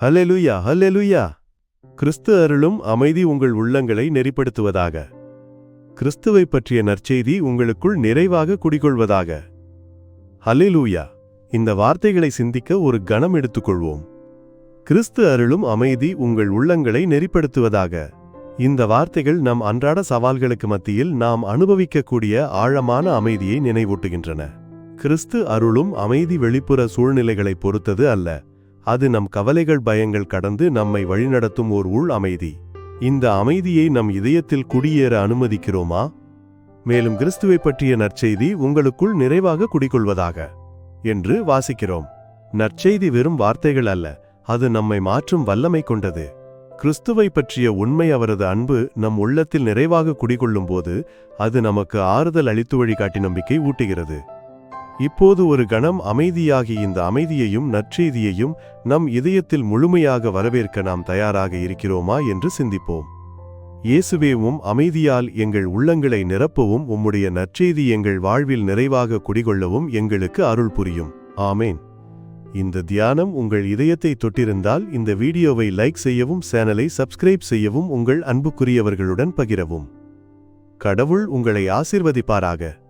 Hallelujah hallelujah கிறிஸ்து அருளும் அமைதி உங்கள் உள்ளங்களை நெறிப்படுத்துவதாக. கிறிஸ்துவை பற்றிய நற்செய்தி உங்களுக்குள் நிறைவாக குடிகொள்வதாக. ஹல்லேலூயா. இந்த வார்த்தைகளை சிந்திக்க ஒரு கணம் எடுத்துக்கொள்வோம். கிறிஸ்து அருளும் அமைதி உங்கள் உள்ளங்களை நெறிப்படுத்துவதாக. இந்த வார்த்தைகள் நம் அன்றாட சவால்களுக்கு மத்தியில் நாம் அனுபவிக்கக்கூடிய ஆழமான அமைதியை நினைவூட்டுகின்றன. கிறிஸ்து அருளும் அமைதி வெளிப்புற சூழ்நிலைகளை பொறுத்தது அல்ல. அது நம் கவலைகள் பயங்கள் கடந்து நம்மை வழிநடத்தும் ஓர் உள் அமைதி. இந்த அமைதியை நம் இதயத்தில் குடியேற அனுமதிக்கிறோமா? மேலும் கிறிஸ்துவை பற்றிய நற்செய்தி உங்களுக்குள் நிறைவாக குடிகொள்வதாக என்று வாசிக்கிறோம். நற்செய்தி வெறும் வார்த்தைகள் அல்ல அது நம்மை மாற்றும் வல்லமை கொண்டது. கிறிஸ்துவை பற்றிய உண்மை அவரது அன்பு நம் உள்ளத்தில் நிறைவாக குடிகொள்ளும்போது அது நமக்கு ஆறுதல் அளித்து வழிகாட்டி நம்பிக்கை ஊட்டுகிறது. இப்போது ஒரு கணம் அமைதியாகி இந்த அமைதியையும் நற்செய்தியையும் நம் இதயத்தில் முழுமையாக வரவேற்க நாம் தயாராக இருக்கிறோமா என்று சிந்திப்போம். இயேசுவேவும் அமைதியால் எங்கள் உள்ளங்களை நிரப்பவும் உம்முடைய நற்செய்தி எங்கள் வாழ்வில் நிறைவாக குடிகொள்ளவும் எங்களுக்கு அருள் புரியும். ஆமேன். இந்த தியானம் உங்கள் இதயத்தை தொட்டிருந்தால் இந்த வீடியோவை லைக் செய்யவும் சேனலை சப்ஸ்கிரைப் செய்யவும் உங்கள் அன்புக்குரியவர்களுடன் பகிரவும். கடவுள் உங்களை ஆசிர்வதிப்பாராக.